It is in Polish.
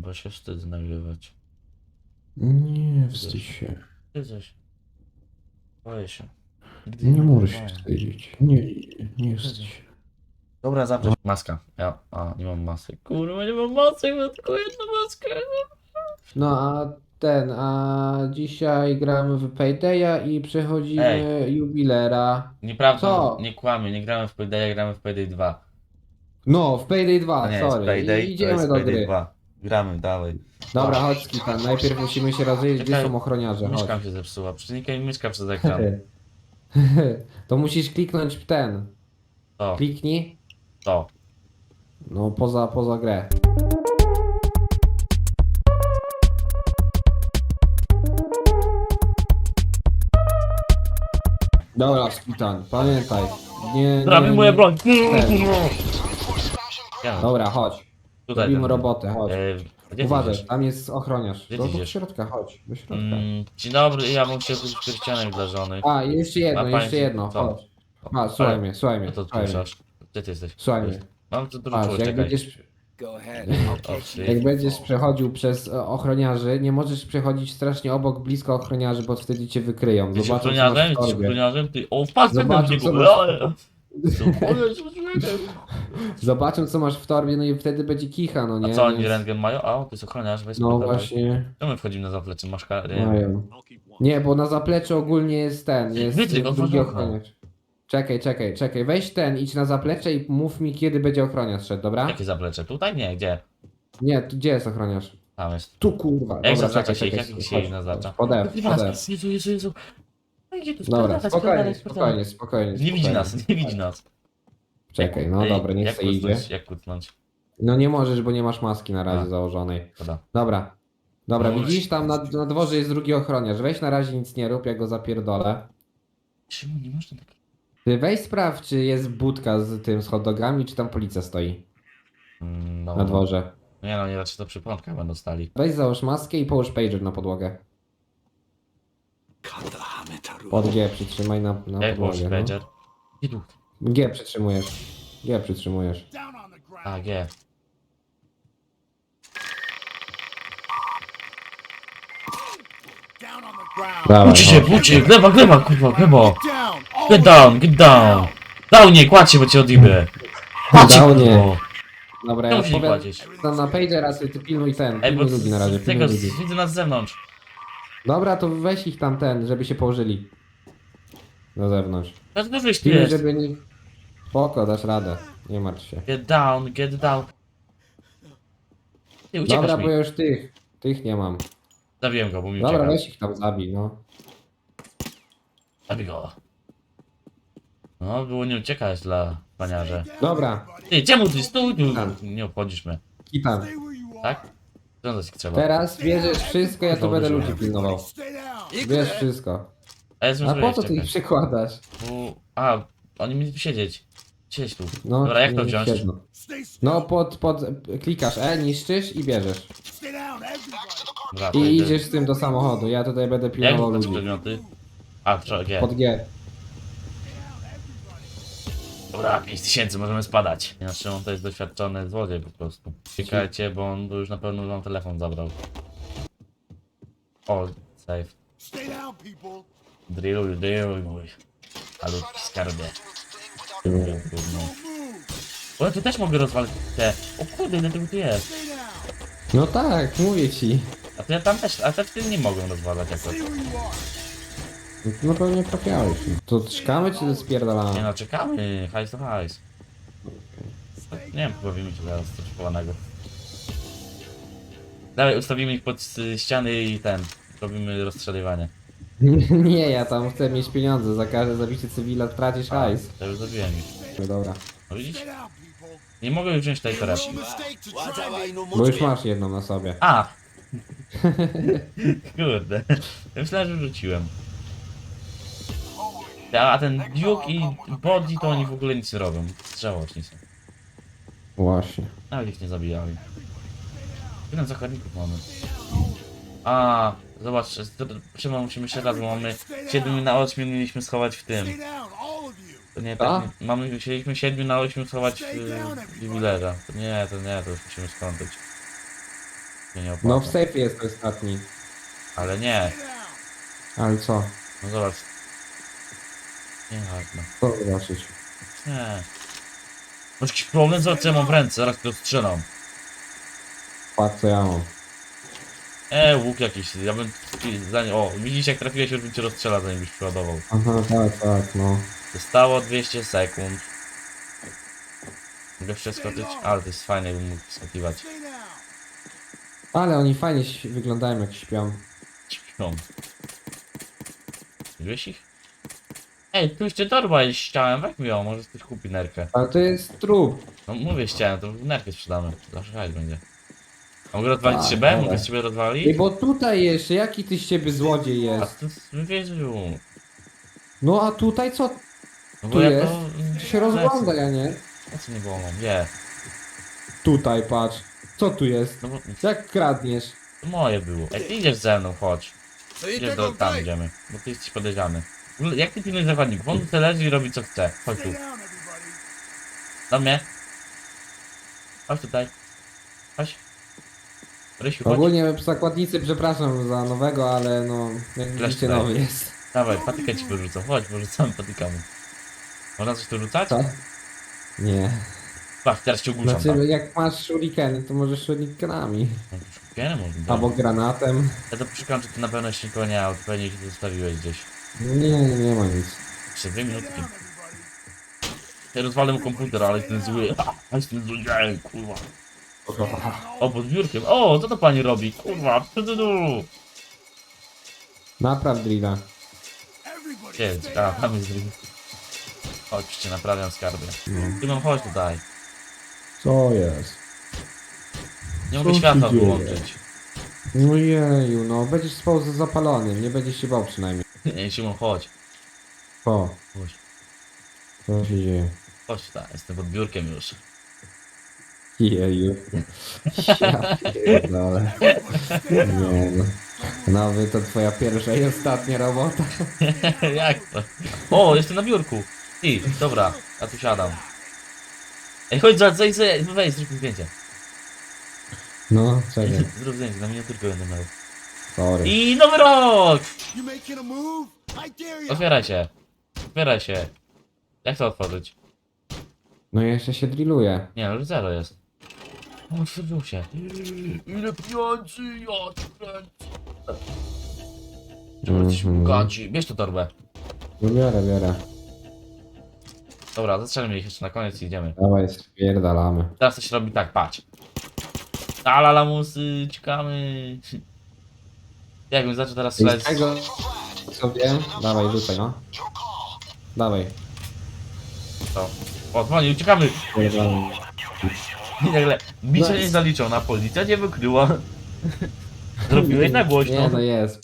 Bo się wstyd nagrywać. Nie wstydź się. Ty coś. Boję się. Nigdy Nie możesz się nagrywałem. wstydzić. Nie, nie, wstydź się. Dobra, zabrać. Maska. Ja, a, nie mam masy. Kurwa, nie mam masy, mam tylko jedną maskę. No a ten, a dzisiaj gramy w Paydaya i przechodzimy jubilera. Nieprawda, Co? nie kłamię, nie gramy w Payday, gramy w Payday 2. No, w Payday To 2, nie jest sorry. Payday, I to idziemy jest do Payday gry. 2. Gramy dalej. Dobra, chodź Skitan, najpierw musimy się rozejrzeć, gdzie Czekaj, są ochroniarze, chodź. Myszka mi się zepsuła, przenikaj myszka przez ekran. To musisz kliknąć w ten. To, Kliknij. to. No, poza, poza grę. Dobra, Skitan, pamiętaj. Nie, Zrobi nie, moja nie. broń. Ten. Dobra, chodź. Tutaj. Robimy ten- robotę, chodź. E, gdzie Uważaj, idziesz? tam jest ochroniarz. Gdzie Do, ty do idziesz? środka, chodź. Do środka. Mm, dzień dobry, ja bym chciał kupić pierścionek dla żony. A, i jeszcze jedno, pani- jeszcze jedno, co? chodź. A, słuchaj mnie, słuchaj No mnie, to słuchaj mnie. odpuszczasz. Gdzie ty jesteś? Słuchaj mnie. Mam tu dużo Patrz, czułość, jak czekaj. będziesz, Go ahead. O, trzy. jak będziesz przechodził przez e, ochroniarzy, nie możesz przechodzić strasznie obok, blisko ochroniarzy, bo wtedy cię wykryją. Jesteś Zobaczą, co ochroniarzem? masz w Jesteś torbie. ochroniarzem? Ty, o, patrz, Zobaczą, będę co mnie masz-. Zobaczą, co masz w torbie, no i wtedy będzie kicha, no A nie? co oni rentgen mają? A, to jest ochroniarz, weź No właśnie, Czemu my wchodzimy na zaplecze? Masz karę? mają. Nie, bo na zapleczu ogólnie jest ten, jest Wytryk, drugi okno. ochroniarz. Czekaj, czekaj, czekaj, weź ten, idź na zaplecze i mów mi, kiedy będzie ochroniarz szedł, dobra? Jakie zaplecze? Tutaj? Nie, gdzie? Nie, tu, gdzie jest ochroniarz? Tam jest. Tu kurwa. Jak zaznacza się ich? Jak się ich naznacza? Pod F, pod F. Jezu, Jezu, Jezu. No idzie tu, Dobra, spierdalaj, spokojnie, spierdalaj, spierdalaj. spokojnie, spokojnie. Nie widzi spokojnie. nas, nie widzi nas. Czekaj, no Ej, dobra, niech jak se idzie. kucnąć? Jak kucnąć? No nie możesz, bo nie masz maski na razie A. założonej. Szkoda. Dobra. Dobra, No widzisz, tam na, na dworze jest drugi ochroniarz. Weź na razie nic nie rób, ja go zapierdolę. Szymon, nie można tak... Ty weź sprawdź, czy jest budka z tym, z hot dogami, czy tam policja stoi Mm, No, na dworze. Nie no, nie raczej to przy prądkach będą stali. Weź załóż maskę i połóż pager na podłogę. Pod G przytrzymaj na, na Jak podłogę. No. pager? G przytrzymujesz. G przytrzymujesz. A, G. Dawaj, Budźcie się, chodź. budźcie, gleba, gleba, kurwa, gleba. Get down, get down. Down, nie, kładź się, bo cię odjebę. Kładź się, Downie. kurwa. Dobra, ja musisz odpowiadam kładzieć. na, na pagera, ty, ty pilnuj ten, Ej, bo pilnuj ludzi na razie, z tego, pilnuj ludzi. widzę nas z zewnątrz. Dobra, to weź ich tam ten, żeby się położyli. Na zewnątrz. Dlaczego wyjść tu Pilnuj, jest? żeby nie... Spoko, dasz radę. Nie martw się. Get down, get down. Ty, uciekasz Dobra, mi. bo ja już tych, tych nie mam. Zabiłem go, bo mi Dobra, ucieka. weź ich tam zabij, no. Zabij go. No, było nie uciekać dla paniarze. Dobra, Ty, czemu ty stój tu? Tam. Nie obchodzisz mnie. kitan. Tak? Rządzać trzeba. Teraz bierzesz wszystko, ja tu będę ludzi pilnował. Bierz wszystko. A ja A po co ty ich przykładasz? Bo... A, oni mieli tu siedzieć. Siedź tu. No, Dobra, jak to wziąć? siedno. No, pod, pod, klikasz E, niszczysz i bierzesz. Dobra, to I idę. idziesz z tym do samochodu, ja tutaj będę Jak pilnował ludzi. przedmioty? A, trzeba G. Pod G. Dobra, 5000, możemy spadać. Inaczej on to jest doświadczony złodziej po prostu. Czekajcie, bo on już na pewno wam telefon zabrał. O, safe. Drilluj, drilluj mój. Malutki skarbie. Trudno. O, ja tu też mogę rozwalić te... O kurde, ile tego tu jest. No tak, mówię ci. A to ja tam też, a te w tym nie mogą rozwalać jakoś. No pewnie trafiałeś. To czekamy czy to Nie spierdalamy? no, czekamy, hajs to hajs. Nie wiem, pobawimy się zaraz coś połanego. Dawaj, ustawimy ich pod y, ściany i ten, robimy rozstrzeliwanie. Nie, ja tam chcę mieć pieniądze. Za każde zabicie cywila tracisz hajs. To już zrobiłem ich. No dobra. No widzisz? Nie mogę już wziąć tej torebki. Bo już masz jedną na sobie. A! Kurde. Myślałem, że rzuciłem. A ten Duke i Body to oni w ogóle nic nie robią. Strzałoczni są. Właśnie. Nawet ich nie zabijali. Ile zakładników mamy? A, zobacz, Szymon, musimy się raz, bo mamy 7 na 8 mieliśmy schować w tym. To nie, A? tak, nie, mamy, chcieliśmy 7 na 8 schować w, jubilerza. To nie, to nie, to już musimy skończyć. się nie opłaca. No w sejfie jest ostatni. Ale nie, Ale co? no zobacz. Nie, ładno. Co zobaczyć? Nie. Masz jakiś problem, co ja mam w ręce, zaraz to strzelam. Patrz co ja mam. E, łuk jakiś, ja bym... zanim- O, widzisz jak trafiłeś, już bym cię rozstrzela, zanim byś przeładował. Aha, tak, tak, no. Zostało 200 sekund. Mogę przeskoczyć? Ale to jest fajne, jakbym mógł skakiwać. Ale oni fajnie ś- wyglądają jak śpią. Śpią. Widziałeś ich? Ej, tu jeszcze torba jest ściałem, weź mi ją, może ktoś kupi nerkę. Ale to jest trup. No mówię ściałem, to nerkę sprzedamy. Zawsze hajs będzie. A mogę rozwalić Tak, szybę? dobra. Mogę z ciebie Ej, rozwalić? bo tutaj jeszcze, jaki ty z ciebie złodziej A jest? to wywieził. No a tutaj co? No Tu ja jest. to... To się rozgląda, ja nie? No co nie było, mam, wie. Tutaj patrz. Co tu jest? No bo Jak kradniesz? to moje było. Ej, ty idziesz ze mną, chodź. You Gdzie think do, tam idziemy, bo ty jesteś podejrzany. Jak ty pilnujesz zakładników? On sobie leży i robi co chce. Chodź tu. Do mnie. Chodź tutaj. Chodź. Rysiu, chodź. Ogólnie zakładnicy, przepraszam za nowego, ale no, jak widzicie nowy jest. Dawaj, patykę ci wyrzucam. Chodź, wyrzucamy patykami. Można coś tu rzucać? Co? Nie. Patrz, teraz cię ogłuszam. Znaczy, Znaczy... jak masz shurikeny, to możesz shurikenami. Nie, można. Albo granatem. Ja to przykłam, że ty na pewno jeszcze nikogo nie pewnie się tu zostawiłeś gdzieś. Nie, nie ma nic. Jeszcze dwie minutki. Ja rozwalę mu komputer, ale jestem zły. A, jestem zły, nie, kurwa. O, pod biurkiem. O, co to pani robi? Kurwa, co ty tu? Napraw drilla. Jedź, a, tam jest drink. Chodźcie, naprawiam skarby. No. Ty mam chodź tutaj. Co jest? Nie Co mogę się światła dzieje? wyłączyć. No jeju, no będziesz spał za zapalonym, nie będziesz się bał przynajmniej. Nie, Szymon, chodź. O, Chodź, co się dzieje? chodź tutaj, jestem pod biurkiem już. Jeju. Ja pierdolę. Nie no. Nowy to twoja pierwsza i ostatnia robota. Jak to? O, jestem na biurku. Ty, dobra, ja tu siadam. Ej, chodź, za- zejdź, zejdź, wejdź, zrób mi zdjęcie. No, czekaj. Zrób zdjęcie, na miniaturkę będę miał. Sorry. I nowy rok! You making a move? I dare you. Otwieraj się. Otwieraj się. Jak to otworzyć? No jeszcze się drilluje. Nie, no już zero jest. O, otworzył się. Ile pieniędzy, ja ci kręcę. Dobra, jesteśmy Mhm. bogaci. Bierz tu torbę. No biorę, biorę. Dobra, zastrzelmy ich jeszcze na koniec i idziemy. Dawaj, spierdalamy. Teraz to się robi tak, patrz. Ala lamusy, ciekamy. Jakbym zaczął teraz I strzelać. z tego sobie... Dawaj, rzucaj no. Dawaj. To. O, dzwoni, uciekamy. Spierdalamy. I nagle bicie Nice. nie zaliczona, policja nie wykryła. Zrobiłeś na głośno. Nie no jest.